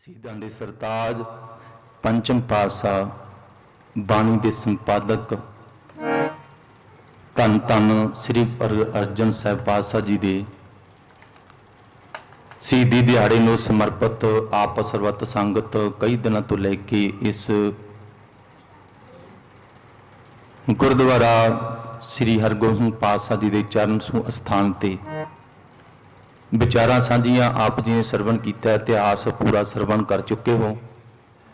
ਸ਼ਹੀਦਾਂ ਦੇ ਸਰਤਾਜ, ਪੰਚਮ ਪਾਤਸ਼ਾਹ, ਬਾਣੀ ਦੇ ਸੰਪਾਦਕ। ਧੰਨ ਧੰਨ ਸ੍ਰੀ ਅਰਜਨ ਸਾਹਿਬ ਪਾਤਸ਼ਾਹ ਜੀ ਦੇ ਸ਼ਹੀਦੀ ਦਿਹਾੜੇ ਨੂੰ ਸਮਰਪਿਤ ਆਪ ਸਰਬੱਤ ਸੰਗਤ ਕਈ ਦਿਨਾਂ ਤੋਂ ਲੈ ਕੇ ਇਸ ਗੁਰਦੁਆਰਾ ਸ੍ਰੀ ਹਰਗੋਬਿੰਦ ਪਾਤਸ਼ਾਹ ਜੀ ਦੇ ਚਰਨ ਛੂਹ ਅਸਥਾਨ ਤੇ ਵਿਚਾਰਾਂ ਸਾਂਝੀਆਂ ਆਪ ਜੀ ਨੇ ਸਰਵਣ ਕੀਤਾ, ਇਤਿਹਾਸ ਪੂਰਾ ਸਰਵਣ ਕਰ ਚੁੱਕੇ ਹੋ।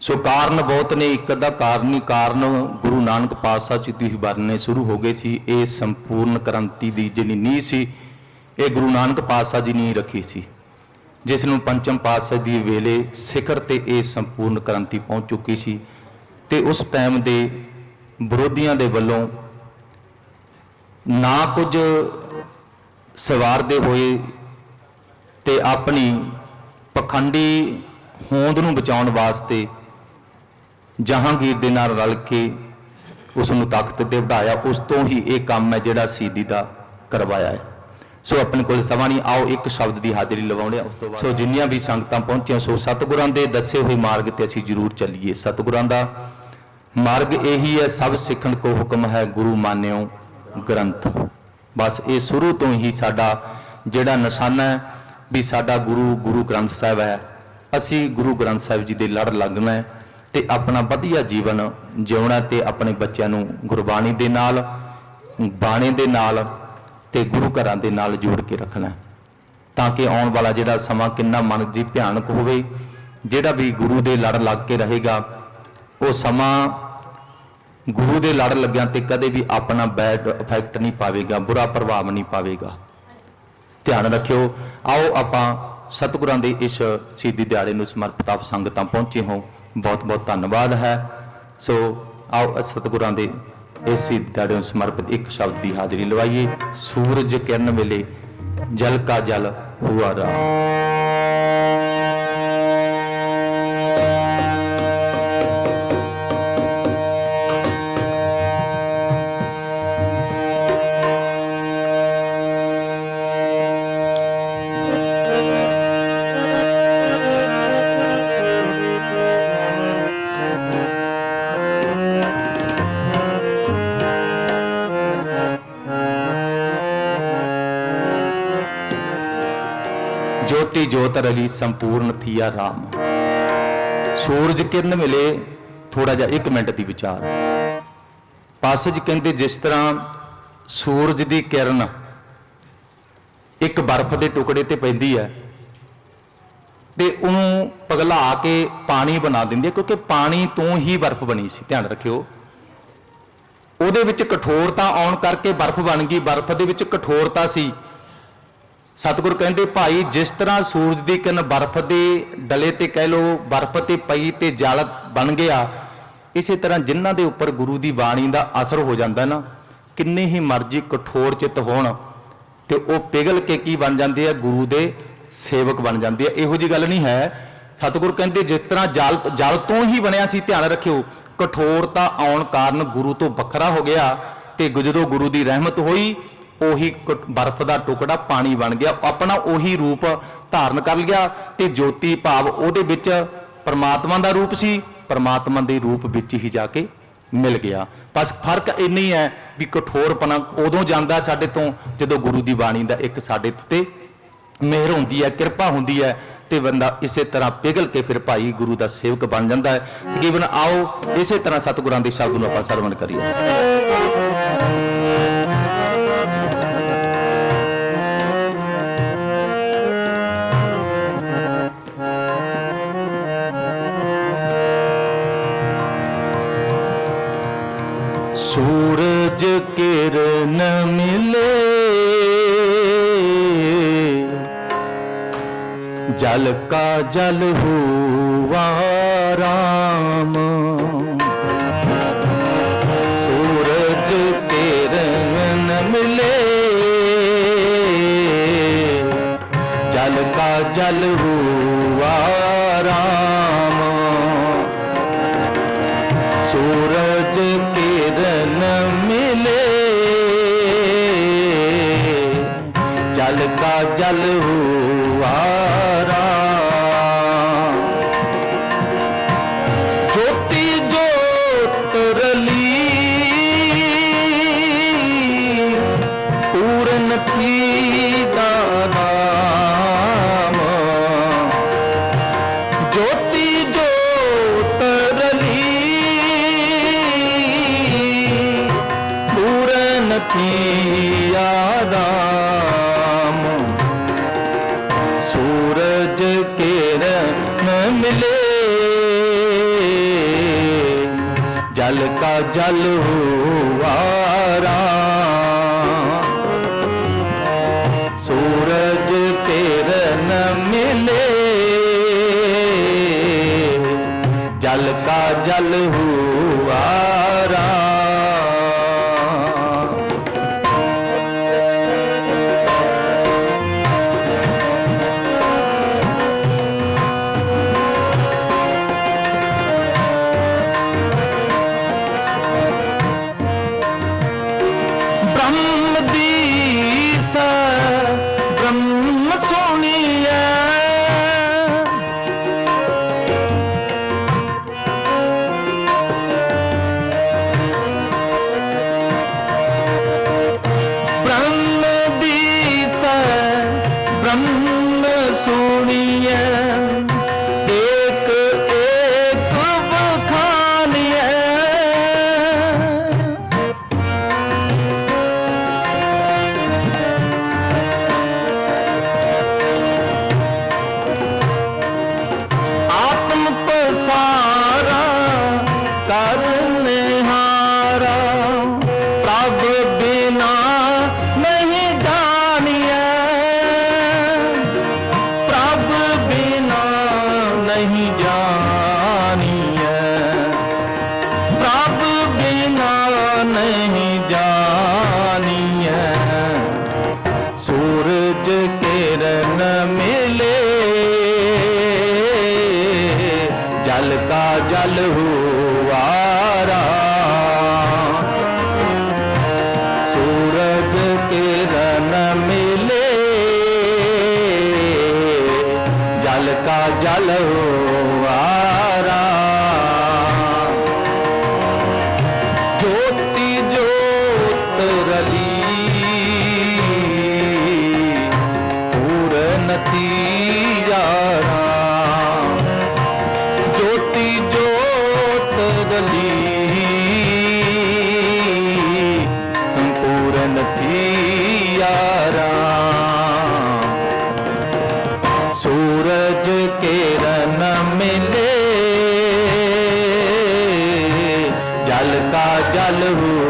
ਸੋ ਕਾਰਨ ਬਹੁਤ ਨੇ, ਇੱਕ ਅੱਧਾ ਕਾਰਨ ਹੀ ਕਾਰਨ ਗੁਰੂ ਨਾਨਕ ਪਾਤਸ਼ਾਹ ਜੀ ਦੀ ਵਰਨੇ ਸ਼ੁਰੂ ਹੋ ਗਏ ਸੀ। ਇਹ ਸੰਪੂਰਨ ਕ੍ਰਾਂਤੀ ਦੀ ਜਿਹੜੀ ਨੀਂਹ ਸੀ, ਇਹ ਗੁਰੂ ਨਾਨਕ ਪਾਤਸ਼ਾਹ ਜੀ ਨੇ ਰੱਖੀ ਸੀ। ਜਿਸ ਨੂੰ ਪੰਚਮ ਪਾਤਸ਼ਾਹ ਦੀ ਵੇਲੇ ਸਿਖਰ ਤੇ ਇਹ ਸੰਪੂਰਨ ਕ੍ਰਾਂਤੀ ਪਹੁੰਚ ਚੁੱਕੀ ਸੀ ਤੇ ਉਸ ਟਾਈਮ ਦੇ ਵਿਰੋਧੀਆਂ ਦੇ ਵੱਲੋਂ ਨਾ ਕੁਝ ਸਵਾਰਦੇ ਹੋਏ ਤੇ ਆਪਣੀ ਪਖੰਡੀ ਹੋਂਦ ਨੂੰ ਬਚਾਉਣ ਵਾਸਤੇ ਜਹਾਂਗੀਰ ਦੇ ਨਾਲ ਰਲ ਕੇ ਉਸ ਨੂੰ ਤਖਤ ਤੇ ਵਧਾਇਆ। ਉਸ ਤੋਂ ਹੀ ਇਹ ਕੰਮ ਹੈ ਜਿਹੜਾ ਸੀਦੀ ਦਾ ਕਰਵਾਇਆ ਹੈ। ਸੋ ਆਪਣੇ ਕੋਲ ਸਮਾਂ ਨਹੀਂ, ਆਓ ਇੱਕ ਸ਼ਬਦ ਦੀ ਹਾਜ਼ਰੀ ਲਵਾਉਣੇ ਉਸ ਤੋਂ ਬਾਅਦ ਸੋ ਜਿੰਨੀਆਂ ਵੀ ਸੰਗਤਾਂ ਪਹੁੰਚੀਆਂ, ਸੋ ਸਤਿਗੁਰਾਂ ਦੇ ਦੱਸੇ ਹੋਏ ਮਾਰਗ ਤੇ ਅਸੀਂ ਜ਼ਰੂਰ ਚੱਲੀਏ। ਸਤਿਗੁਰਾਂ ਦਾ ਮਾਰਗ ਇਹੀ ਹੈ, ਸਭ ਸਿੱਖਣ ਕੋ ਹੁਕਮ ਹੈ, ਗੁਰੂ ਮਾਨਿਓ ਗ੍ਰੰਥ। ਬਸ ਇਹ ਸ਼ੁਰੂ ਤੋਂ ਹੀ ਸਾਡਾ ਜਿਹੜਾ ਨਿਸ਼ਾਨਾ ਹੈ ਵੀ ਸਾਡਾ ਗੁਰੂ ਗੁਰੂ ਗ੍ਰੰਥ ਸਾਹਿਬ ਹੈ। ਅਸੀਂ ਗੁਰੂ ਗ੍ਰੰਥ ਸਾਹਿਬ ਜੀ ਦੇ ਲੜ ਲੱਗਣਾ ਹੈ ਤੇ ਆਪਣਾ ਵਧੀਆ ਜੀਵਨ ਜਿਉਣਾ ਤੇ ਆਪਣੇ ਬੱਚਿਆਂ ਨੂੰ ਗੁਰਬਾਣੀ ਦੇ ਨਾਲ, ਬਾਣੇ ਦੇ ਨਾਲ ਤੇ ਗੁਰੂ ਘਰਾਂ ਦੇ ਨਾਲ ਜੋੜ ਕੇ ਰੱਖਣਾ ਤਾਂ ਕਿ ਆਉਣ ਵਾਲਾ ਜਿਹੜਾ ਸਮਾਂ ਕਿੰਨਾ ਮਨ ਜੀ ਭਿਆਨਕ ਹੋਵੇ, ਜਿਹੜਾ ਵੀ ਗੁਰੂ ਦੇ ਲੜ ਲੱਗ ਕੇ ਰਹੇਗਾ, ਉਹ ਸਮਾਂ ਗੁਰੂ ਦੇ ਲੜ ਲੱਗਿਆਂ ਤੇ ਕਦੇ ਵੀ ਆਪਣਾ ਬੈਡ ਇਫੈਕਟ ਨਹੀਂ ਪਾਵੇਗਾ, ਬੁਰਾ ਪ੍ਰਭਾਵ ਨਹੀਂ ਪਾਵੇਗਾ। ਧਿਆਨ ਰੱਖਿਓ। ਆਓ ਆਪਾਂ ਸਤਿਗੁਰਾਂ ਦੇ ਇਸ ਸ਼ਹੀਦੀ ਦਿਹਾੜੇ ਨੂੰ ਸਮਰਪਿਤ ਆਪ ਸੰਗਤਾਂ ਪਹੁੰਚੇ ਹੋ ਬਹੁਤ ਬਹੁਤ ਧੰਨਵਾਦ ਹੈ। ਸੋ ਆਓ ਸਤਿਗੁਰਾਂ ਦੇ ਇਸ ਸ਼ਹੀਦੀ ਦਿਹਾੜੇ ਨੂੰ ਸਮਰਪਿਤ ਇੱਕ ਸ਼ਬਦ ਦੀ ਹਾਜ਼ਰੀ ਲਵਾਈਏ। ਸੂਰਜ ਕਿਰਨ ਵੇਲੇ ਜਲ ਕਾ ਜਲ ਹੁਆ ਰਾ ਜੋਤੀ ਜੋਤ ਰਲੀ ਸੰਪੂਰਨ ਥੀਆ ਰਾਮ। ਸੂਰਜ ਕਿਰਨ ਮਿਲੇ ਥੋੜਾ ਜਿਹਾ 1 ਮਿੰਟ ਦੀ ਵਿਚਾਰ। ਪਾਸਜ ਕਹਿੰਦੇ, ਜਿਸ ਤਰ੍ਹਾਂ ਸੂਰਜ ਦੀ ਕਿਰਨ ਇੱਕ ਬਰਫ਼ ਦੇ ਟੁਕੜੇ ਤੇ ਪੈਂਦੀ ਹੈ, ਤੇ ਉਹਨੂੰ ਪਗਲਾ ਕੇ ਪਾਣੀ ਬਣਾ ਦਿੰਦੀ ਹੈ, ਕਿਉਂਕਿ ਪਾਣੀ ਤੋਂ ਹੀ ਬਰਫ਼ ਬਣੀ ਸੀ, ਧਿਆਨ ਰੱਖਿਓ। ਉਹਦੇ ਵਿੱਚ ਕਠੋਰਤਾ ਆਉਣ ਕਰਕੇ ਬਰਫ਼ ਬਣ ਗਈ, ਬਰਫ਼ ਦੇ ਵਿੱਚ ਕਠੋਰਤਾ ਸੀ। ਸਤਿਗੁਰ ਕਹਿੰਦੇ, ਭਾਈ, ਜਿਸ ਤਰ੍ਹਾਂ ਸੂਰਜ ਦੀ ਕਿਰਨ ਬਰਫ਼ ਦੇ ਡਲੇ ਤੇ ਕਹਿ ਲੋ ਬਰਫ਼ ਤੇ ਪਈ ਤੇ ਜਲ ਬਣ ਗਿਆ, ਇਸੇ ਤਰ੍ਹਾਂ ਜਿਨ੍ਹਾਂ ਦੇ ਉੱਪਰ ਗੁਰੂ ਦੀ ਬਾਣੀ ਦਾ ਅਸਰ ਹੋ ਜਾਂਦਾ ਨਾ, ਕਿੰਨੇ ਹੀ ਮਰਜ਼ੀ ਕਠੋਰ ਚਿੱਤ ਹੋਣ ਤੇ ਉਹ ਪਿਘਲ ਕੇ ਕੀ ਬਣ ਜਾਂਦੇ ਆ? ਗੁਰੂ ਦੇ ਸੇਵਕ ਬਣ ਜਾਂਦੇ ਆ। ਇਹੋ ਜੀ ਗੱਲ ਨਹੀਂ ਹੈ। ਸਤਿਗੁਰ ਕਹਿੰਦੇ, ਜਿਸ ਤਰ੍ਹਾਂ ਜਲ ਜਲ ਤੋਂ ਹੀ ਬਣਿਆ ਸੀ, ਧਿਆਨ ਰੱਖਿਓ, ਕਠੋਰਤਾ ਆਉਣ ਕਾਰਨ ਗੁਰੂ ਤੋਂ ਵੱਖਰਾ ਹੋ ਗਿਆ ਤੇ ਜਦੋਂ ਗੁਰੂ ਦੀ ਰਹਿਮਤ ਹੋਈ ਉਹੀ ਬਰਫ਼ ਦਾ ਟੁਕੜਾ ਪਾਣੀ ਬਣ ਗਿਆ ਆਪਣਾ ਉਹੀ ਰੂਪ ਧਾਰਨ ਕਰ ਲਿਆ ਤੇ ਜੋਤੀ ਭਾਵ ਉਹਦੇ ਵਿੱਚ ਪਰਮਾਤਮਾ ਦਾ ਰੂਪ ਸੀ, ਪਰਮਾਤਮਾ ਦੇ ਰੂਪ ਵਿੱਚ ਹੀ ਜਾ ਕੇ ਮਿਲ ਗਿਆ। ਬਸ ਫ਼ਰਕ ਇੰਨਾ ਹੀ ਹੈ ਵੀ ਕਠੋਰਪਣਾ ਉਦੋਂ ਜਾਂਦਾ ਸਾਡੇ ਤੋਂ ਜਦੋਂ ਗੁਰੂ ਦੀ ਬਾਣੀ ਦਾ ਇੱਕ ਸਾਡੇ ਤੇ ਮਿਹਰ ਹੁੰਦੀ ਹੈ, ਕਿਰਪਾ ਹੁੰਦੀ ਹੈ ਤੇ ਬੰਦਾ ਇਸੇ ਤਰ੍ਹਾਂ ਪਿਘਲ ਕੇ ਫਿਰ ਭਾਈ ਗੁਰੂ ਦਾ ਸੇਵਕ ਬਣ ਜਾਂਦਾ ਹੈ। ਤਕਰੀਬਨ ਆਓ, ਇਸੇ ਤਰ੍ਹਾਂ ਸਤਿਗੁਰਾਂ ਦੇ ਸ਼ਬਦ ਨੂੰ ਆਪਾਂ ਸਰਵਣ ਕਰੀਏ। ਸੂਰਜ ਕਿਰਨ ਮਿਲੇ। ਜਲ ਕਾ ਜਲ ਹੁਆ ਰਾਮ। ਸੂਰਜ ਕਿਰਨ ਮਿਲੇ। ਜਲ ਕਾ ਜਲ ਹੁਆ ਚਰਨ ਪਿਆ ਰਾਮ ਸੂਰਜ ਕਿਰਨ ਮਿਲੇ जल का जल हुआ सूरज तेरे न मिले जल का जल हुआ ब्रह्म दीसा ब्रह्म सोनी ਜਲ ਹੁਵਾਰਾ जलता जल हूँ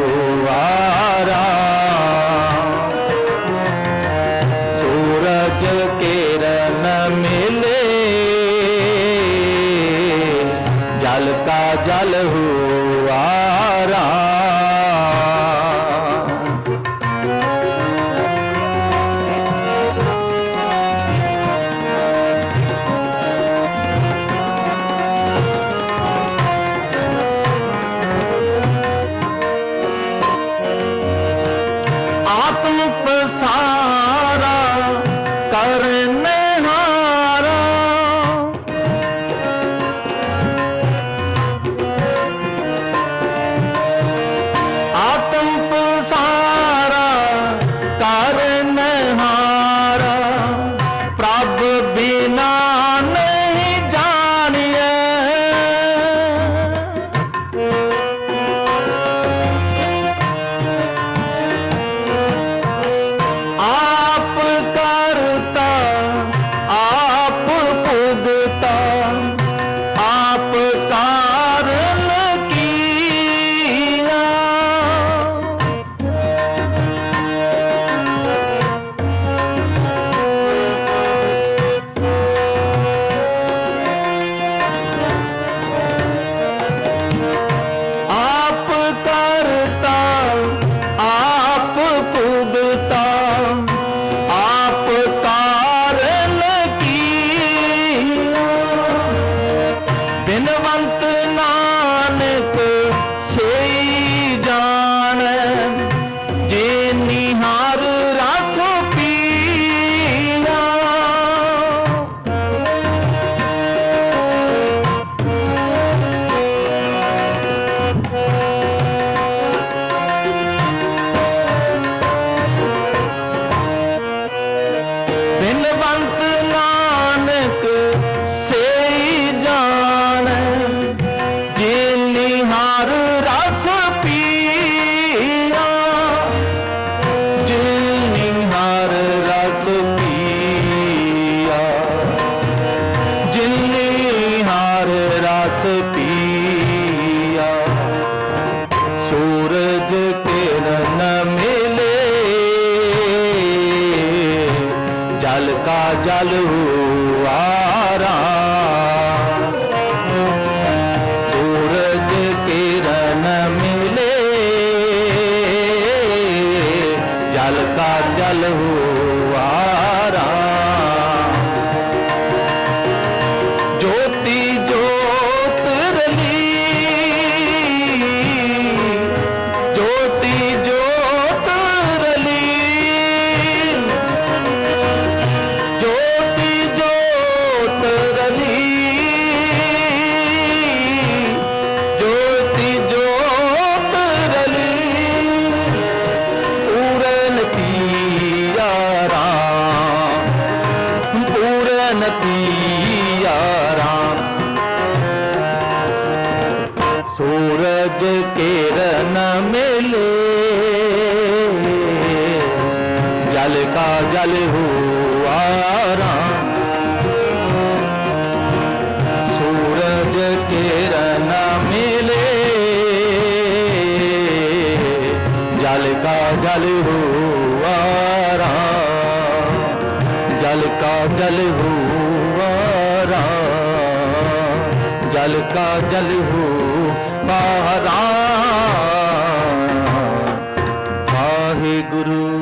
दयाल हुआ राम सूरज किरण मिले जल का जल हुआ राम जल का जल हुआ राम जल का जल हुआ राम गुरु